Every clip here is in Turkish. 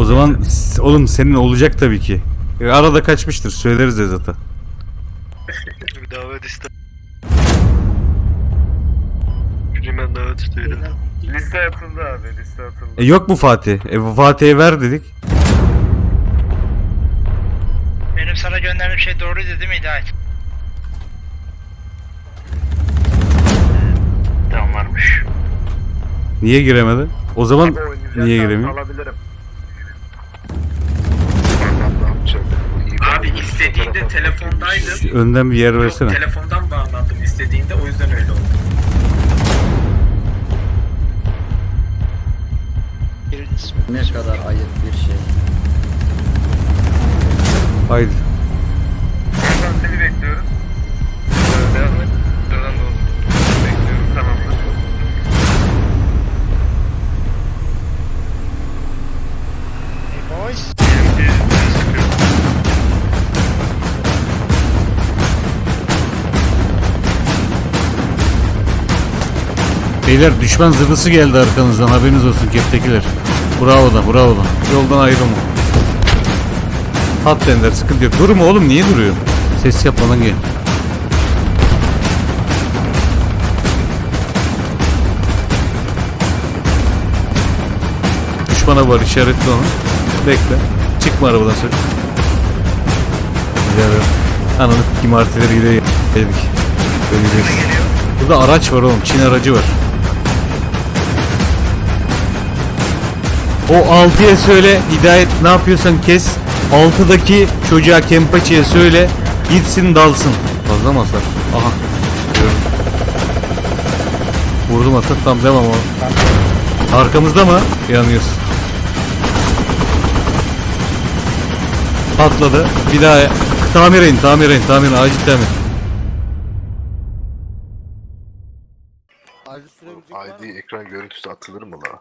O zaman s- oğlum senin olacak tabii ki. E, arada kaçmıştır söyleriz de zaten. Bir davet iste. Rimen davet isteyelim. Liste atıldı abi liste atıldı. E, yok mu Fatih? E, Fatih'e ver dedik. Benim sana gönderdiğim şey doğruydu değil mi Hidayet? Tamam varmış. Niye giremedi? O zaman niye giremiyor? Alabilirim. Yapacak? Abi istediğinde telefondaydım. önden bir yer Yok, versene. telefondan bağlandım istediğinde o yüzden öyle oldu. Ne kadar ayıp bir şey. Haydi. Oradan seni bekliyoruz. Beyler düşman zırhlısı geldi arkanızdan haberiniz olsun keptekiler. Bravo da bravo da. Yoldan ayrılma. Hat dender sıkıntı yok. Durma oğlum niye duruyor? Ses yapmadan gel. Düşmana var işaretli onu. Bekle. Çıkma arabadan sonra. Güzel. Ananı kim artileriyle yedik. Öleceğiz. Burada araç var oğlum. Çin aracı var. O 6'ya söyle Hidayet ne yapıyorsan kes 6'daki çocuğa Kempaçi'ye söyle Gitsin dalsın Fazla mı hasar? Aha Gördüm. Vurdum hasar tam devam o Arkamızda mı? Yanıyoruz Patladı Bir daha Tamir in tamir in tamir in acil tamir? ID ekran görüntüsü atılır mı la?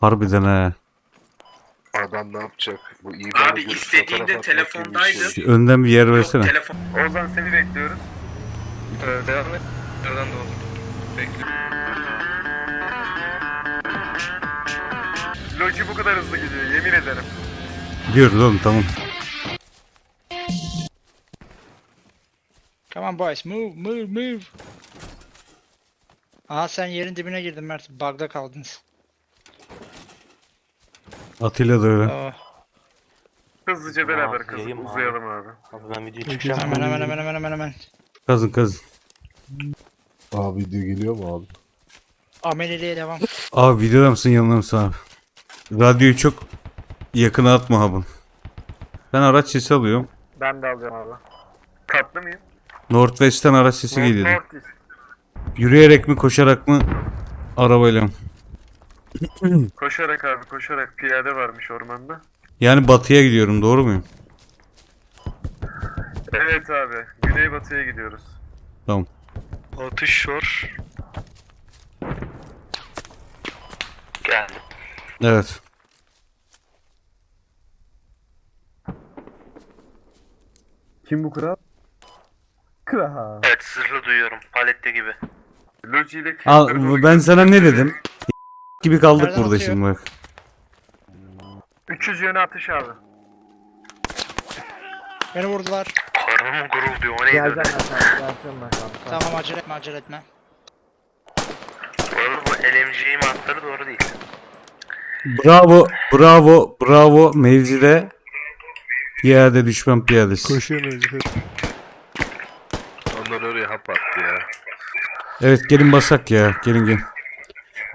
Harbiden he Adam ne yapacak? Bu iyi Abi istediğinde telefondaydım. şey. Önden bir yer Yok, versene telefon Ozan seni bekliyoruz. Ee, devam et. Oradan da olur. Bekliyorum. Loji bu kadar hızlı gidiyor yemin ederim. Diyor oğlum tamam Come on boys move move move. Aha sen yerin dibine girdin Mert. Bug'da kaldınız. Atilla da öyle. Hızlıca beraber kız yayın uzayalım abi. Abi ben video çıkacağım. Hemen hemen hemen hemen hemen hemen. Kazın kazın Abi video geliyor mu abi? Ameliliğe devam. Abi videoda mısın yanında mısın abi? Radyoyu çok yakına atma abim. Ben araç sesi alıyorum. Ben de alıyorum abi. Tatlı mıyım? Northwest'ten araç sesi geliyor. Yürüyerek mi koşarak mı? Arabayla mı? Koşarak abi koşarak piyade varmış ormanda. Yani batıya gidiyorum doğru muyum? Evet abi güneybatıya gidiyoruz. Tamam. Atış şor. Geldim. Evet. Kim bu kral? Kral. Evet zırhlı duyuyorum. Palette gibi. Loji ile Al, ben sana ne dedim? Gibi kaldık Nereden burada atıyor? şimdi bak. 300 yöne atış abi. Beni vurdular. Karnım gurul diyor. O neydi öyle? Tamam acele etme acele etme. Bu arada bu LMG matları doğru değil. Bravo, bravo, bravo mevzide piyade düşman piyadesi. Koşuyor mevcut. Onlar oraya hap attı ya. Evet gelin basak ya. Gelin gelin.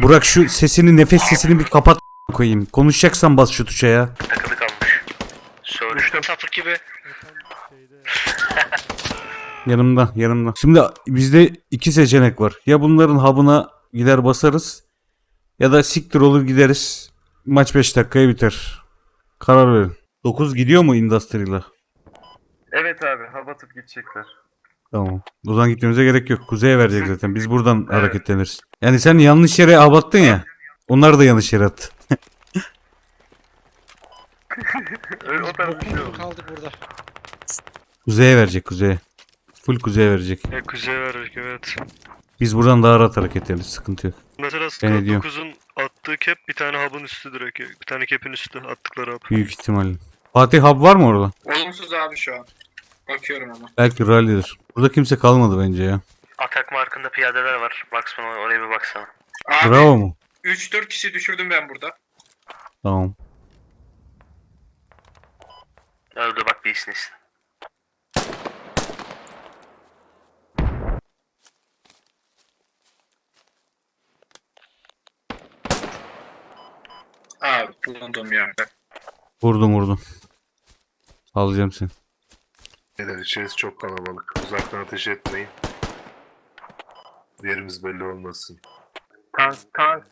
Burak şu sesini nefes sesini bir kapat koyayım. Konuşacaksan bas şu tuşa ya. Takılı kalmış. Söyle. Düştüm. Sapık gibi. Yanımda, yanımda. Şimdi bizde iki seçenek var. Ya bunların hub'ına gider basarız ya da siktir olur gideriz. Maç 5 dakikaya biter. Karar verin. 9 gidiyor mu Industrial'a? Evet abi hava atıp gidecekler. Tamam. O zaman gitmemize gerek yok. Kuzeye verecek zaten. Biz buradan Evet. hareketleniriz. Yani sen yanlış yere hub attın ya. Onlar da yanlış yere attı. O tarz bir şey oldu. Kaldık burada. Kuzeye verecek kuzeye. Full kuzeye verecek. Ya kuzey verecek evet. Biz buradan daha rahat hareket ederiz. Sıkıntı yok. Mesela Ben ediyorum. 49'un attığı kep bir tane hub'ın üstü direkt. Bir tane kepin üstü attıkları hub. Büyük ihtimalle. Fatih hub var mı orada? Olumsuz abi şu an. Bakıyorum ama. Belki rally'dir. Burada kimse kalmadı bence ya. Atak markında piyadeler var. Baksana oraya bir baksana. Abi Bravo mu? 3-4 kişi düşürdüm ben burada. Tamam. Öldü bak bir isnis. Abi bulunduğum yerde. Vurdum vurdum. Alacağım seni. Beyler içerisi çok kalabalık. Uzaktan ateş etmeyin. Yerimiz belli olmasın. Tank, tank.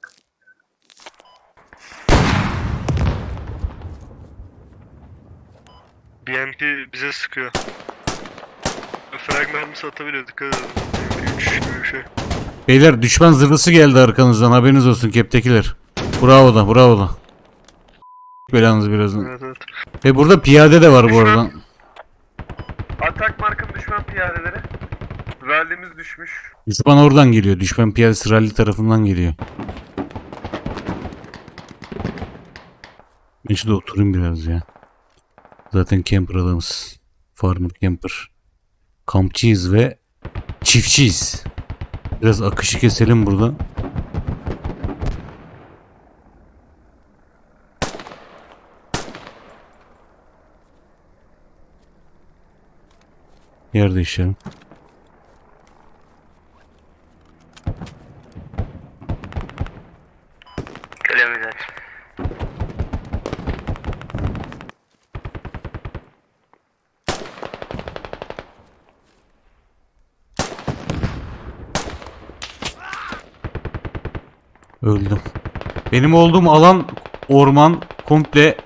BMP bize sıkıyor. Frag mermisi atabiliyor dikkat edin. BMP 3 gibi bir şey. Beyler düşman zırhlısı geldi arkanızdan haberiniz olsun keptekiler. Bravo da bravo da. Belanız birazdan. Evet evet. Ve burada piyade de var bu arada. Piyadeleri. Rallimiz düşmüş. Düşman oradan geliyor. Düşman piyadesi rally tarafından geliyor. Ben şurada oturayım biraz ya. Zaten camper adamız. Farmer camper. Kampçıyız ve çiftçiyiz. Biraz akışı keselim burada. Yer değiştirelim. Öldüm. Benim olduğum alan orman komple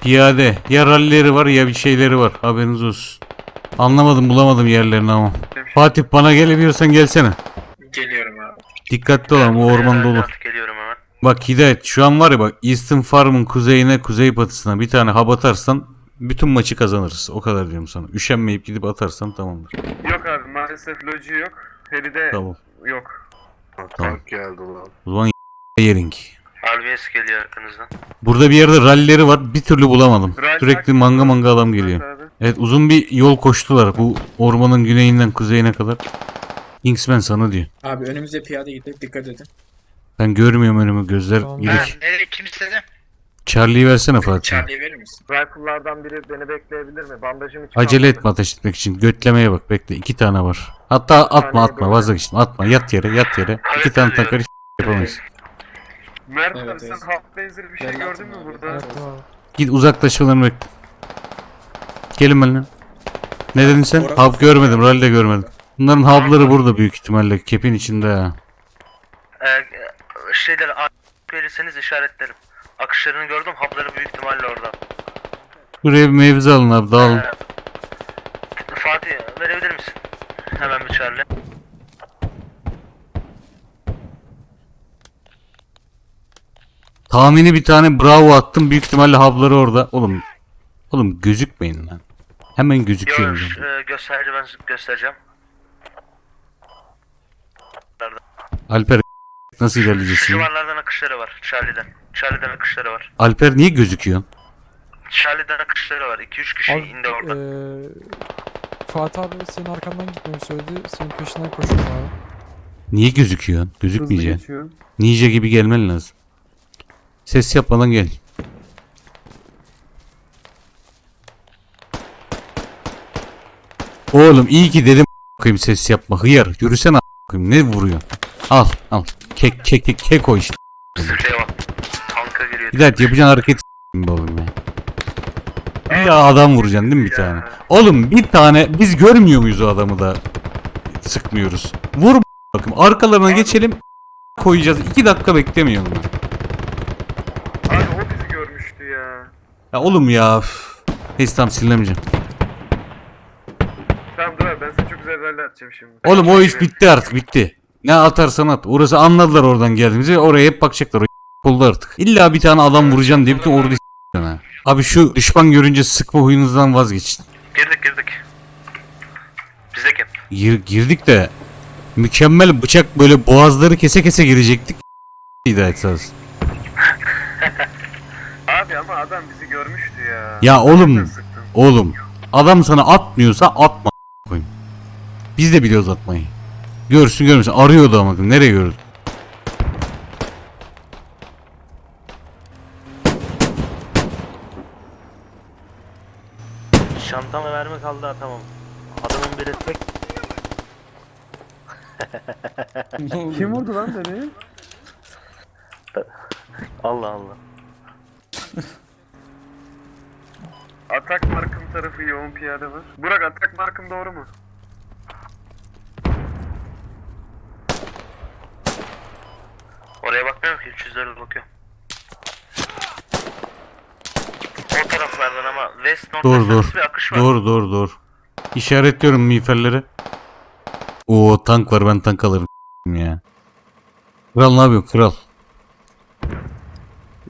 piyade. Ya rallileri var ya bir şeyleri var. Haberiniz olsun. Anlamadım bulamadım yerlerini ama. Fatih bana gelebiliyorsan gelsene. Geliyorum abi. Dikkatli ol ama o orman dolu. Geliyorum hemen. Bak Hidayet şu an var ya bak Eastern Farm'ın kuzeyine kuzey batısına bir tane hub atarsan bütün maçı kazanırız. O kadar diyorum sana. Üşenmeyip gidip atarsan tamamdır. Yok abi maalesef loji yok. Feride Tamam. yok. Tank geldi lan. O zaman yering. RBS geliyor arkanızdan. Burada bir yerde rallileri var. Bir türlü bulamadım. Rally Sürekli manga manga adam geliyor. Evet uzun bir yol koştular. Bu ormanın güneyinden kuzeyine kadar. Kingsman sana diyor. Abi önümüzde piyade gidiyor. Dikkat edin. Ben görmüyorum önümü gözler Ha, gidik. nereye kim istedi? Charlie'yi versene Fatih. Charlie'yi verir misin? Rifle'lardan biri beni bekleyebilir mi? Bandajım hiç Acele kalmadı. etme ateş etmek için. Götlemeye bak bekle. iki tane var. Hatta atma atma vazgeçtim. Atma yat yere yat yere. İki tane takar hiç yapamayız. Mert Evet, abi sen evet. half benzer bir şey Ben gördün mü burada? Git uzaklaşmalarını bekle. Gelin benimle. Ne dedin sen? Orası- Hub görmedim. Rally de görmedim. Bunların hub'ları burada büyük ihtimalle. Kepin içinde ha. Ee, şeyleri a- verirseniz işaretlerim. Akışlarını gördüm. Hapları büyük ihtimalle orada. Buraya bir mevzi alın abi dağılın. Ee, Fatih verebilir misin? Hemen bir Charlie. Tahmini bir tane bravo attım. Büyük ihtimalle hub'ları orada. Oğlum. Oğlum gözükmeyin lan. Hemen Yok gözüküyorum. e, gösterici ben göstereceğim. Alper nasıl Şu ilerleyeceksin? civarlardan akışları var. Charlie'den. Charlie'den akışları var. Alper niye gözüküyorsun? Charlie'den akışları var. 2-3 kişi Abi, indi orada. eee, Fatih abi senin arkandan gitmemi söyledi. Senin peşinden koşuyorum abi. Niye gözüküyorsun? Hızlı Gözükmeyeceksin. Ninja gibi gelmen lazım. Ses yapmadan gel. Oğlum iyi ki dedim koyayım ses yapma. Hıyar. Yürüsene koyayım. Ne vuruyor? Al al. Kek kek kek kek o işte. Tanka giriyor. Hidayet yapacağın hareket oğlum ya. İlla adam vuracaksın değil mi bir tane? Oğlum bir tane biz görmüyor muyuz o adamı da sıkmıyoruz. Vur bakın arkalarına geçelim koyacağız. İki dakika beklemiyorum ben. Abi o bizi görmüştü ya. Ya oğlum ya. üf. Neyse tamam sinirlemeyeceğim. Tamam dur abi ben sana çok güzel rally atacağım şimdi. Oğlum o iş bitti artık bitti. Ne atarsan at. Orası anladılar oradan geldiğimizi. Oraya hep bakacaklar. O oldu artık. İlla bir tane adam vuracaksın diye bütün s**eceksin ha. Abi şu düşman görünce sıkma huyunuzdan vazgeçin. Girdik girdik. Bizdeki. Gir- girdik de mükemmel bıçak böyle boğazları kese kese girecektik. Hidayet sağ olsun. adam bizi görmüştü ya. Ya oğlum, oğlum. Adam sana atmıyorsa atma. Biz de biliyoruz atmayı. Görsün görmüyorsun. Arıyordu ama nereye gördü? Şantama mermi kaldı atamam. Adamın biri tek Kim vurdu lan beni? Allah Allah. Atak markım tarafı yoğun piyade var. Burak atak markım doğru mu? Oraya bakmıyorum ki 300'lere bakıyorum. O taraflardan ama West North Dur dur. bir akış var. Dur dur dur. İşaretliyorum miğferleri. Oo tank var ben tank alırım ya. Kral ne yapıyor kral?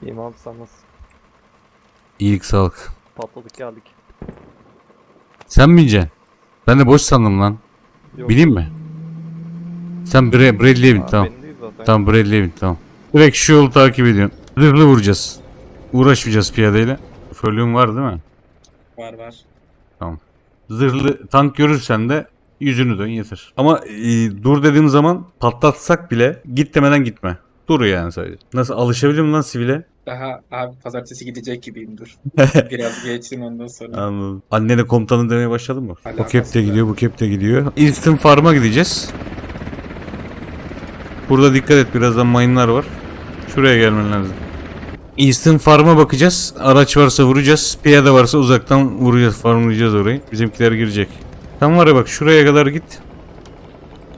İyiyim abi sen nasıl? İyilik sağlık. Patladık geldik. Sen mi yiyeceksin? Ben de boş sandım lan. Yok. Bileyim mi? Sen Bre Bradley'e bin Abi tamam. benim. Tamam Bradley'e bin tamam. Direkt şu yolu takip ediyorsun. Zırhlı vuracağız. Uğraşmayacağız piyadeyle. Fölüm var değil mi? Var var. Zırhlı tank görürsen de yüzünü dön yeter. Ama e, dur dediğim zaman patlatsak bile git demeden gitme. Dur yani sadece. Nasıl alışabiliyor musun lan sivile? Daha abi pazartesi gidecek gibiyim dur. Biraz geçsin ondan sonra. Anladım. Annene komutanı demeye başladın mı? Alakası O kep de gidiyor, bu kep de gidiyor. Instant Farm'a gideceğiz. Burada dikkat et birazdan mayınlar var. Şuraya gelmen lazım. Instant Farm'a bakacağız. Araç varsa vuracağız. Piyade varsa uzaktan vuracağız, farmlayacağız orayı. Bizimkiler girecek. Tam var ya bak şuraya kadar git.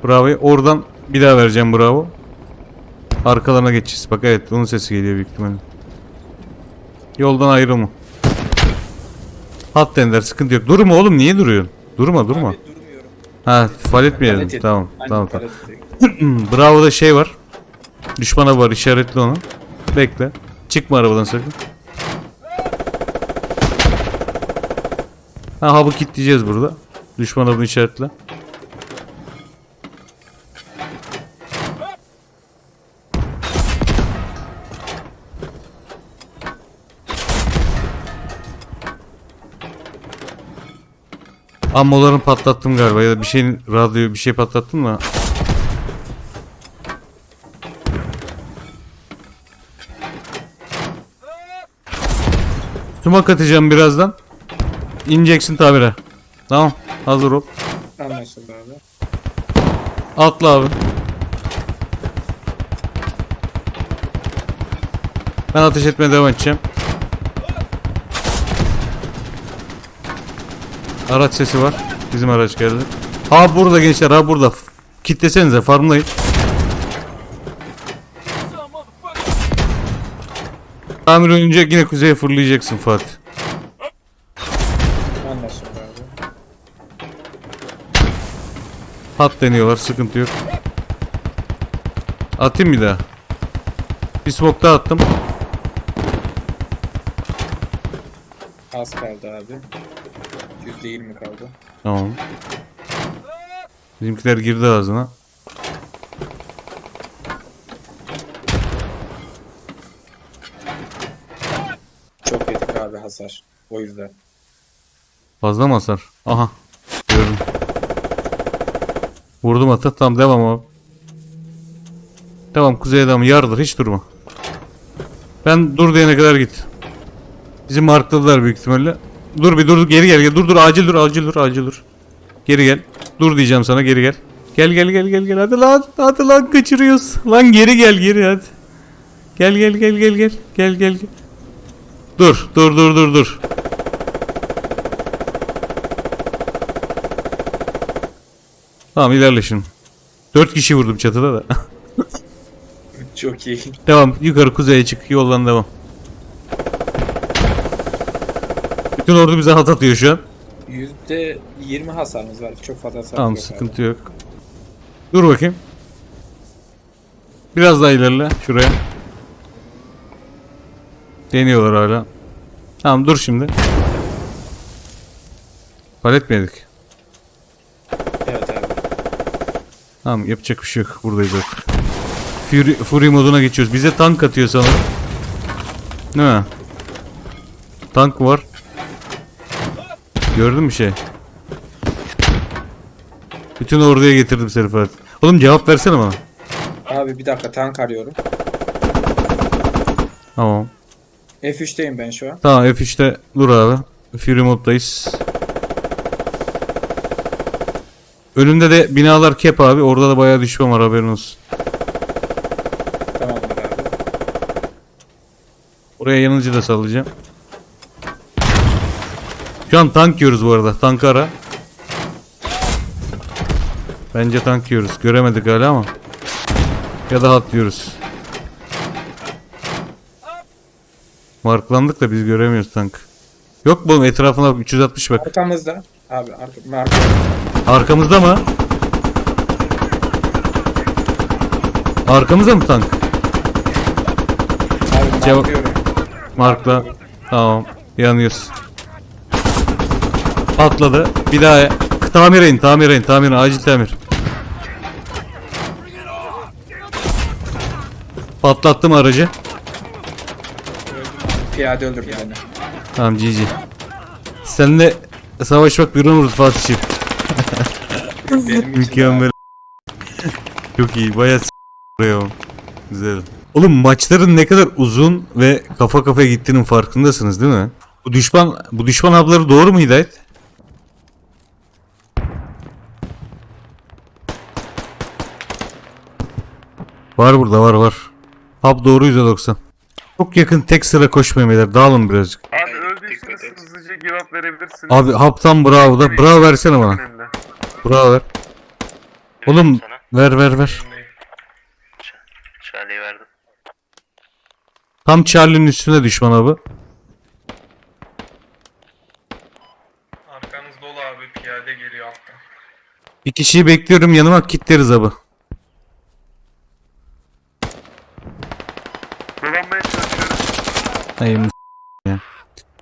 Bravo. Oradan bir daha vereceğim bravo. Arkalarına geçeceğiz. Bak evet onun sesi geliyor büyük ihtimalle. Yoldan ayrılma. Hat dender sıkıntı yok. Durma oğlum niye duruyorsun? Durma durma. Abi. Ha fal etmeyelim. Tamam tamam tamam. Bravo'da şey var. Düşmana var işaretli onu. Bekle. Çıkma arabadan sakın. Ha hub'ı kilitleyeceğiz burada. Düşman hub'ını işaretle. Ammolarını patlattım galiba ya da bir şeyin radyo bir şey patlattım da. Sumak atacağım birazdan. İneceksin tabire. Tamam. Hazır ol. Anlaşıldı abi. Atla abi. Ben ateş etmeye devam edeceğim. Araç sesi var. Bizim araç geldi. Ha burada gençler ha burada. Kitlesenize farmlayın. Tamir önce yine kuzeye fırlayacaksın Fatih. Anlaşıldı abi. Hat deniyorlar sıkıntı yok. Atayım bir daha. Bir smoke daha attım. Az kaldı abi. %20 kaldı. Tamam. Bizimkiler girdi ağzına. Çok yedik abi hasar. O yüzden. Fazla mı hasar? Aha. Gördüm. Vurdum ata. Tamam devam abi. Devam kuzeye devam. Yardır hiç durma. Ben dur diyene kadar git. Bizi markladılar büyük ihtimalle. Dur bir dur geri gel. gel. Dur dur acil dur acil dur acil dur. Geri gel. Dur diyeceğim sana geri gel. Gel gel gel gel gel hadi lan hadi lan kaçırıyoruz. Lan geri gel geri hadi. Gel gel gel gel gel gel gel gel. Dur dur dur dur dur. Tamam ilerle şimdi. Dört kişi vurdum çatıda da. Çok iyi. devam yukarı kuzeye çık yoldan devam. Bütün ordu bize hat atıyor şu an. %20 hasarımız var. Çok fazla hasar Tamam yok sıkıntı yok. Dur bakayım. Biraz daha ilerle şuraya. Deniyorlar hala. Tamam dur şimdi. Palet mi yedik? Evet abi. Tamam yapacak bir şey yok. Buradayız artık. Fury, Fury moduna geçiyoruz. Bize tank atıyor sanırım. Değil mi? tank var. Gördün mü şey? Bütün orduya getirdim seni Fatih. Oğlum cevap versene bana. Abi bir dakika tank arıyorum. Tamam. F3'teyim ben şu an. Tamam F3'te dur abi. Fury moddayız. Önünde de binalar kep abi. Orada da bayağı düşman var haberin olsun. Tamamdır abi. Oraya yanıcı da sallayacağım. Şu an tank yiyoruz bu arada. Tank ara. Bence tank yiyoruz. Göremedik hala ama. Ya da hat yiyoruz. Marklandık da biz göremiyoruz tank. Yok mu etrafına 360 bak. Arkamızda. Abi arka, mark. Arkamızda mı? Arkamızda mı tank? Abi Cevap-. Markla. Tamam. Yanıyoruz. Patladı. Bir daha. Tamir in, tamir in, tamir in. Acil tamir. Patlattım aracı. Piyade öldürdü yani. Tamam GG. Seninle savaşmak bir onur Fatih'im. Benim için de Mükemmel. Çok iyi. Bayağı s- buraya o. Güzel. Oğlum maçların ne kadar uzun ve kafa kafaya gittiğinin farkındasınız değil mi? Bu düşman bu düşman habları doğru mu Hidayet? Var burada var var. Hap doğru %90. Çok yakın tek sıra koşmayın beyler. Dağılın birazcık. Abi öldüyseniz hızlıca give up verebilirsiniz. Abi haptan bravo da. Bravo versene bana. Bravo ver. Oğlum ver ver ver. Charlie'yi verdim. Tam Charlie'nin üstüne düşman abi. Arkanız dolu abi piyade geliyor alttan. Bir kişiyi bekliyorum yanıma kitleriz abi. Ay m- ya.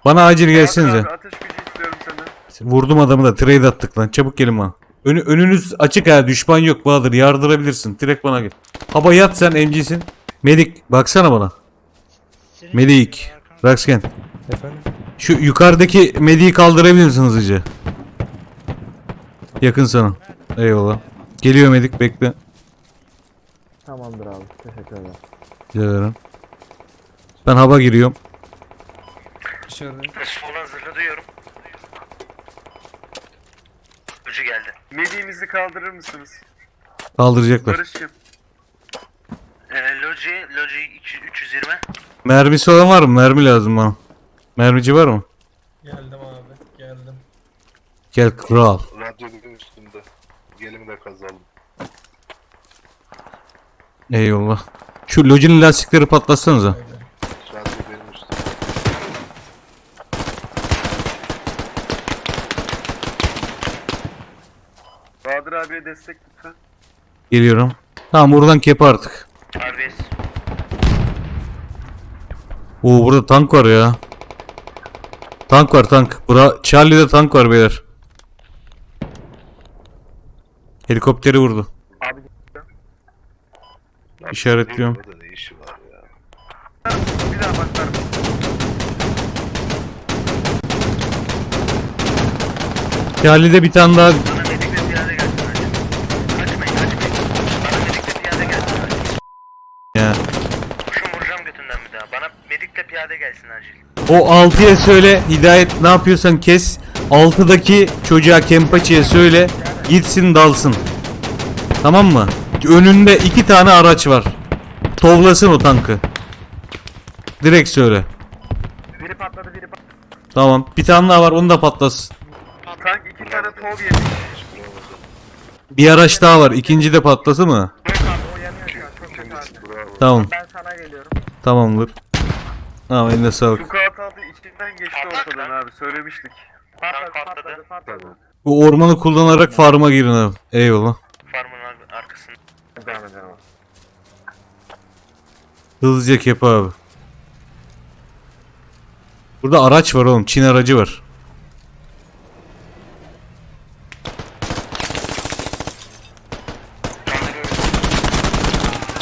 Bana acil Abi, gelsenize. abi, ateş gücü istiyorum senden. Vurdum adamı da trade attık lan. Çabuk gelin bana. Önü, önünüz açık ha düşman yok Bahadır yardırabilirsin. Direkt bana gel. Haba yat sen MC'sin. Medik baksana bana. Medik. Raksken. Efendim? Şu yukarıdaki Medik'i kaldırabilir misin hızlıca? Yakın sana. Eyvallah. Geliyor Medik bekle. Tamamdır abi. Teşekkür ederim. Rica ederim. Ben hava giriyorum. Dışarıda. Sol hazırla duyuyorum. Ucu geldi. Mediğimizi kaldırır mısınız? Kaldıracaklar. Barış'cığım. Ee, Logi, Logi 2- 320. Mermisi olan var mı? Mermi lazım bana. Mermici var mı? Geldim abi geldim. Gel kral. Radyonun üstünde. Gelimi de kazalım. Eyvallah. Şu lojinin lastikleri patlatsanıza. Radyo benim üstümde. Abiye destek lütfen. Geliyorum. Tamam buradan kepi artık. RBS. Oo burada tank var ya. Tank var tank. Bura Charlie'de tank var beyler. Helikopteri vurdu. Abi İşaretliyorum. Burada ne işi var ya? bir daha mısın? Charlie'de bir tane daha Bana medikle piyade gelsin hacı. Kaçmayın kaçmayın. Bana medikle piyade gelsin hacı. ya. Kurşun vuracağım götünden bir daha. Bana medikle piyade gelsin acil. O 6'ya söyle Hidayet ne yapıyorsan kes. 6'daki çocuğa Kempaçi'ye söyle. Gitsin dalsın. Tamam mı? Önünde iki tane araç var. Tovlasın o tankı. Direkt söyle. Biri patladı biri patladı. Tamam. Bir tane daha var onu da patlasın. Tank iki tane tov yemiş. Bir araç daha var. İkinci de patlası mı? Yok abi o yanıyor şu an çok kötü abi. Bravo. Tamam. Ben sana geliyorum. Tamamdır. Tamam eline sağlık. Sukat aldı içinden geçti ortadan abi söylemiştik. Patladı patladı patladı. Bu ormanı kullanarak farma girin abi. Eyvallah. Farmın ar- arkasında. Devam edelim abi. Hızlıca kep abi. Burada araç var oğlum. Çin aracı var.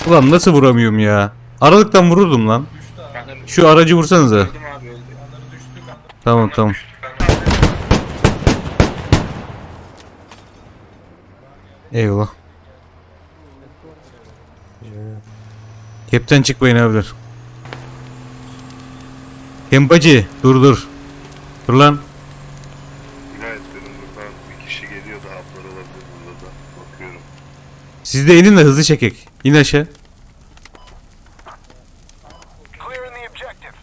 Ulan nasıl vuramıyorum ya? Aralıktan vururdum lan. Şu aracı vursanıza. Öldüm abi öldü. Tamam tamam. Eyvallah. Kepten çıkmayın abiler. Kempacı dur dur. Dur lan. Benim buradan bir kişi geliyor da haplar olabilir burada da. Bakıyorum. Siz de inin de hızlı çekek. İn aşağı.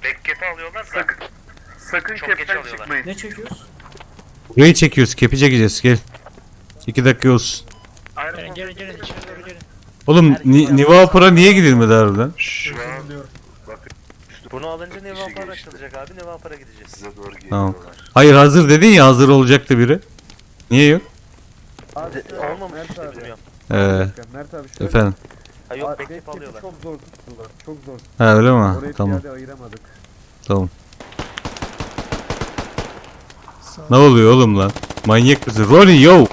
Backgap'i alıyorlar da. Sakın, sakın Çok geç kepten alıyorlar. çıkmayın. Ne çekiyoruz? Burayı çekiyoruz. Kepi çekeceğiz. Gel. İki dakika olsun. Gelin gelin gelin içeri doğru gelin. Oğlum Ni Nivapur'a niye gidilmedi harbiden? Şu an bakın Bunu alınca Kişi Nevapara geçti. açılacak abi Nevapar'a gideceğiz. size doğru Tamam. geliyorlar. Hayır hazır dedin ya hazır olacaktı biri. Niye yok? Abi, Olmamış Mert işte abi. bilmiyorum. Ee, Mert abi şöyle. efendim. Ha yok Abi, backgap'i alıyorlar. Çok zor tuttular. Çok zor. Ha öyle mi? Orayı Tamam. piyade ayıramadık. Tamam. Ne oluyor oğlum lan? Manyak mısın? Ronnie yo!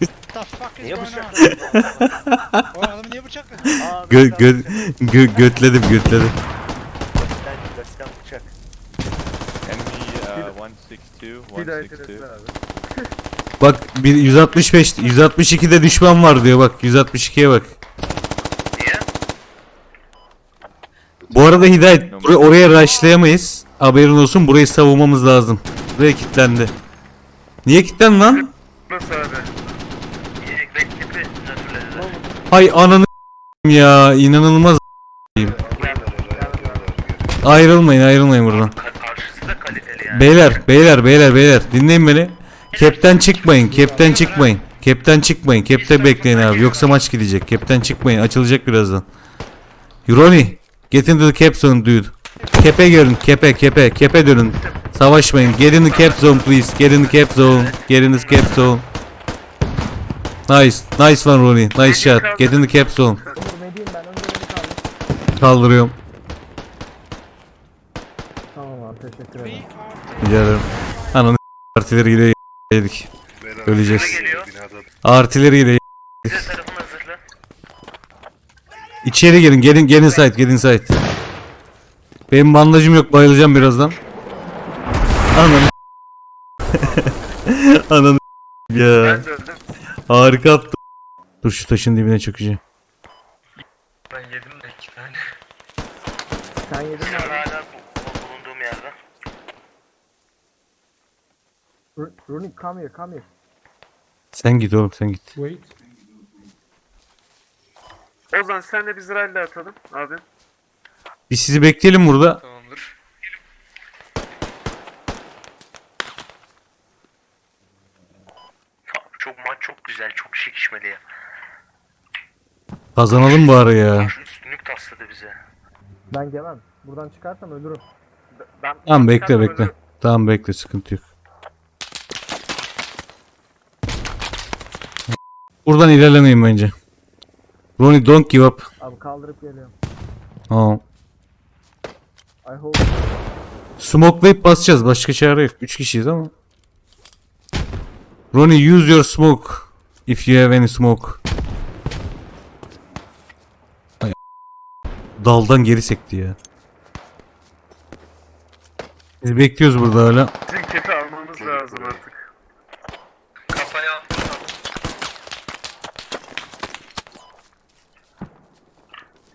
The fuck is Niye going on? Gö gö gö götledim götledim. 162, Bir daha 162. etiriz abi. Bak bir 165 162'de düşman var diyor bak 162'ye bak. Niye? Bu arada Hidayet bur- oraya rushlayamayız. Haberin olsun burayı savunmamız lazım. Buraya kilitlendi. Niye kilitlendi lan? Nasıl abi? İyi backgap'i nötrlediler. Hay ananı ya inanılmaz. Ayrılmayın ayrılmayın buradan. Ka- Karşısı da kaliteli yani. Beyler beyler beyler beyler dinleyin beni. Kepten çıkmayın kepten çıkmayın. Kepten çıkmayın kepte bekleyin abi yoksa maç gidecek. Kepten çıkmayın açılacak birazdan. Roni get into the cap zone dude. Kepe görün kepe kepe kepe dönün. Savaşmayın. Get in the cap zone please. Get in the cap zone. Get in the cap zone. Nice. Nice one Ronnie. Nice shot. Get in the cap zone. Kaldırıyorum. Tamam abi teşekkür ederim. Rica ederim. Ananı artileri ile yedik. Öleceğiz. arkadan Geliyor. İçeri girin. Gelin gelin site. Gelin site. Benim bandajım yok. Bayılacağım birazdan. Ananı Ananı ya. Ben de öldüm. Harika attı. Dur şu taşın dibine çökeceğim. Ben yedim de iki tane. Sen yedin mi Ben hala bu- bu- bulunduğum yerde. Ru- Rooney come here come here. Sen git oğlum sen git. Ozan sen de biz rally atalım abi. Biz sizi bekleyelim burada. Tamamdır. Abi Çok maç çok güzel, çok şekişmeli ya. Kazanalım bari ya. Şu üstünlük tasladı bize. Ben gelmem. Buradan çıkarsam ölürüm. Ben, Tamam bekle bekle. öldür. Tamam bekle sıkıntı yok. Buradan ilerlemeyin bence. Ronnie don't give up. Abi kaldırıp geliyorum. Tamam. I hope. Smokelayıp basacağız. Başka çare yok. 3 kişiyiz ama. Ronnie use your smoke. If you have any smoke. Ay, Daldan geri sekti ya. Biz bekliyoruz burada hala. Bizim kepi almamız lazım artık. Kafaya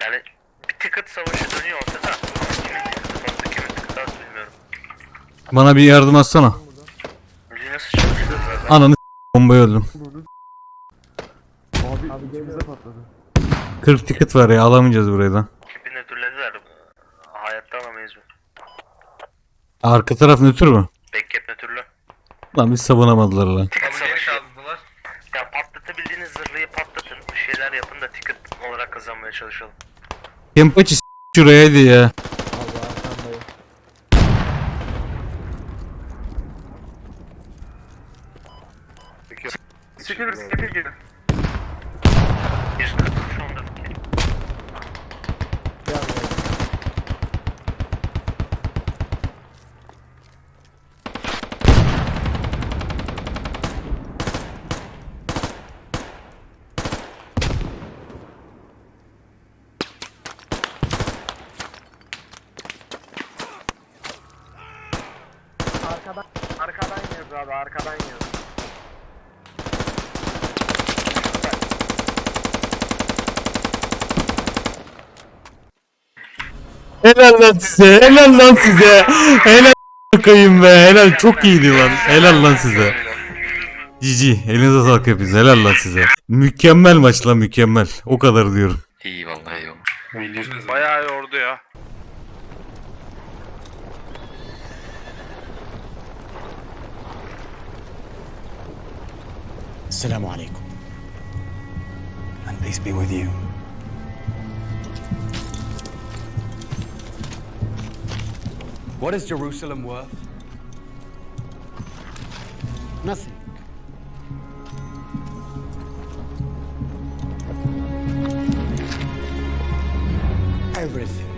Yani bir ticket savaşı dönüyor ortada. Kimin fazla, kimin az bilmiyorum. Bana bir yardım atsana. Müziği nasıl çalışıyor zaten? Ananı s- bombayı öldüm. Abi, abi içimize patladı. 40 ticket var ya alamayacağız buradan. Kipi nötrlediler. Hayatta alamayız bu. Arka taraf nötr mü? Backgap nötrlü. Lan biz savunamadılar lan. Ticket savaşı. kaldırdılar. Ya patlatabildiğiniz zırhlıyı patlatın. Bir şeyler yapın da ticket olarak kazanmaya çalışalım. Kempaçı s- şuraya ya. Abi arkandayım. Skipper skipper gelin. 140 şu anda. Gel gel. arkadan arkadan yiyoruz abi arkadan yiyoruz. Helal lan size. Helal lan size. Helal bakayım be. Helal çok iyiydi lan. Helal lan size. Cici. Elinize sağlık hepiniz. Helal lan size. Mükemmel maç lan mükemmel. O kadar diyorum. İyi vallahi iyi. Bayağı yordu ya. Assalamu alaikum. And peace be with you. What is Jerusalem worth? Nothing. Everything.